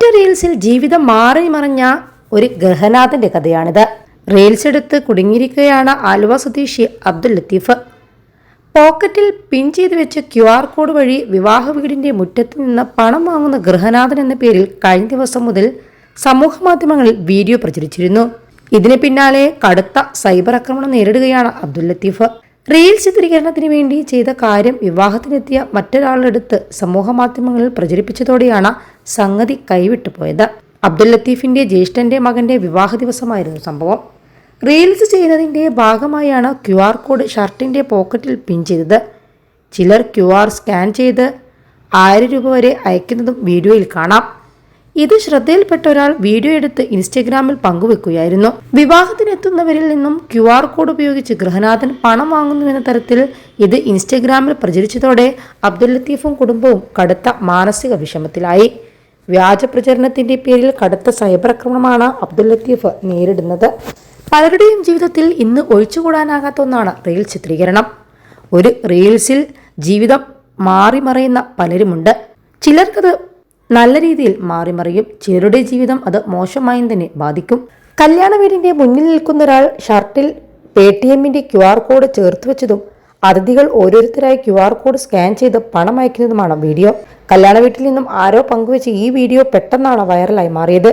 ഒറ്റ റീൽസിൽ ജീവിതം മാറി മറിഞ്ഞ ഒരു ഗൃഹനാഥന്റെ കഥയാണിത്. റീൽസ് എടുത്ത് കുടുങ്ങിയിരിക്കുകയാണ് ആലുവ സ്വദേശി അബ്ദുൽ ലത്തീഫ്. പോക്കറ്റിൽ പിൻ ചെയ്ത് വെച്ച ക്യു ആർ കോഡ് വഴി വിവാഹ വീടിന്റെ മുറ്റത്ത് നിന്ന് പണം വാങ്ങുന്ന ഗൃഹനാഥൻ എന്ന പേരിൽ കഴിഞ്ഞ ദിവസം മുതൽ സമൂഹ മാധ്യമങ്ങളിൽ വീഡിയോ പ്രചരിച്ചിരുന്നു. ഇതിന് പിന്നാലെ കടുത്ത സൈബർ ആക്രമണം നേരിടുകയാണ് അബ്ദുൽ ലത്തീഫ്. റീൽ ചിത്രീകരണത്തിന് വേണ്ടി ചെയ്ത കാര്യം വിവാഹത്തിനെത്തിയ മറ്റൊരാളെടുത്ത് സമൂഹ മാധ്യമങ്ങളിൽ പ്രചരിപ്പിച്ചതോടെയാണ് സംഗതി കൈവിട്ടു പോയത്. അബ്ദുൽ ലത്തീഫിന്റെ ജ്യേഷ്ഠന്റെ മകന്റെ വിവാഹ ദിവസമായിരുന്നു സംഭവം. റീൽസ് ചെയ്യുന്നതിന്റെ ഭാഗമായാണ് ക്യു ആർ കോഡ് ഷർട്ടിന്റെ പോക്കറ്റിൽ പിൻ ചെയ്തത്. ചിലർ ക്യു ആർ സ്കാൻ ചെയ്ത് ആയിരം രൂപ വരെ അയക്കുന്നതും വീഡിയോയിൽ കാണാം. ഇത് ശ്രദ്ധയിൽപ്പെട്ട ഒരാൾ വീഡിയോ എടുത്ത് ഇൻസ്റ്റഗ്രാമിൽ പങ്കുവെക്കുകയായിരുന്നു. വിവാഹത്തിനെത്തുന്നവരിൽ നിന്നും ക്യു ആർ കോഡ് ഉപയോഗിച്ച് ഗൃഹനാഥൻ പണം വാങ്ങുന്നുവെന്ന തരത്തിൽ ഇത് ഇൻസ്റ്റഗ്രാമിൽ പ്രചരിച്ചതോടെ അബ്ദുൽ ലത്തീഫും കുടുംബവും കടുത്ത മാനസിക വിഷമത്തിലായി. വ്യാജ പ്രചരണത്തിന്റെ പേരിൽ കടുത്ത സൈബർ ആക്രമണമാണ് അബ്ദുൽ ലത്തീഫ് നേരിടുന്നത്. പലരുടെയും ജീവിതത്തിൽ ഇന്ന് ഒഴിച്ചുകൂടാനാകാത്ത ഒന്നാണ് റീൽ ചിത്രീകരണം. ഒരു റീൽസിൽ ജീവിതം മാറിമറയുന്ന പലരുമുണ്ട്. ചിലർക്കത് നല്ല രീതിയിൽ മാറിമറിയും ചിലരുടെ ജീവിതം അത് മോശമായും തന്നെ ബാധിക്കും. കല്യാണ വീടിന്റെ മുന്നിൽ നിൽക്കുന്ന ഒരാൾ ഷർട്ടിൽ പേ ടി എമ്മിന്റെ ക്യു ആർ കോഡ് ചേർത്ത് വെച്ചതും അതിഥികൾ ഓരോരുത്തരായി ക്യു ആർ കോഡ് സ്കാൻ ചെയ്ത് പണം അയക്കുന്നതുമാണ് വീഡിയോ. കല്യാണ വീട്ടിൽ നിന്നും ആരോ പങ്കുവെച്ച് ഈ വീഡിയോ പെട്ടെന്നാണ് വൈറലായി മാറിയത്.